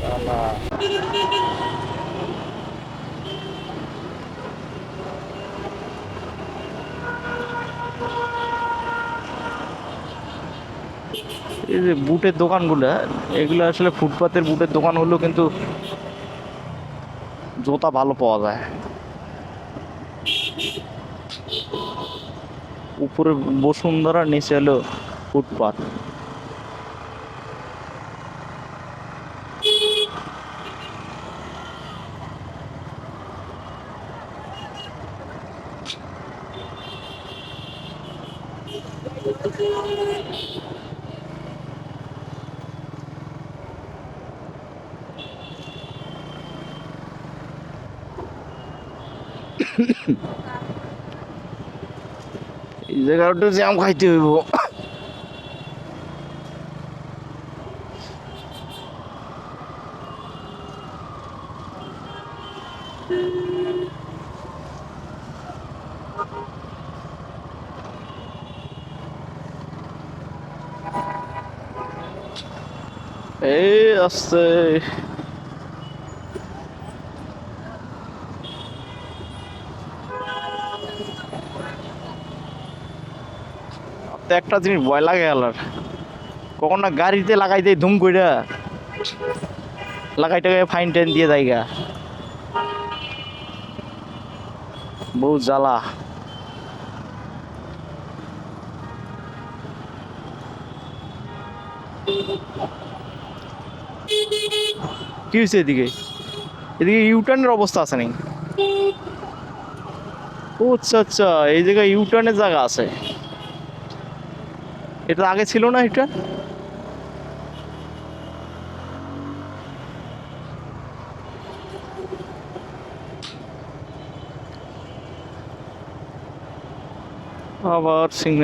এই যে বুটের দোকানগুলো, এগুলো আসলে ফুটপাতের বুটের দোকান হলেও কিন্তু জুতা ভালো পাওয়া যায়। উপরে বসুন্ধরা, নিচে হলো ফুটপাত। এই জায়গাটা জ্যাম খাইতে হইব। এই আসছে। তো একটা জিনিস ভয় লাগে আলার। কখন না গাড়িতে লাগাই দেয় ধুম কইরা। লাগাই ফাইন টাইন দিয়ে দেয়গা বহু জ্বালা। কি হয়েছে এদিকে? এদিকে ইউটার্নের অবস্থা আছে নাকি? ও আচ্ছা আচ্ছা এই জায়গায় ইউটার্নের জায়গা আছে। এটা আগে ছিল না এটা? আবার সিগন্যাল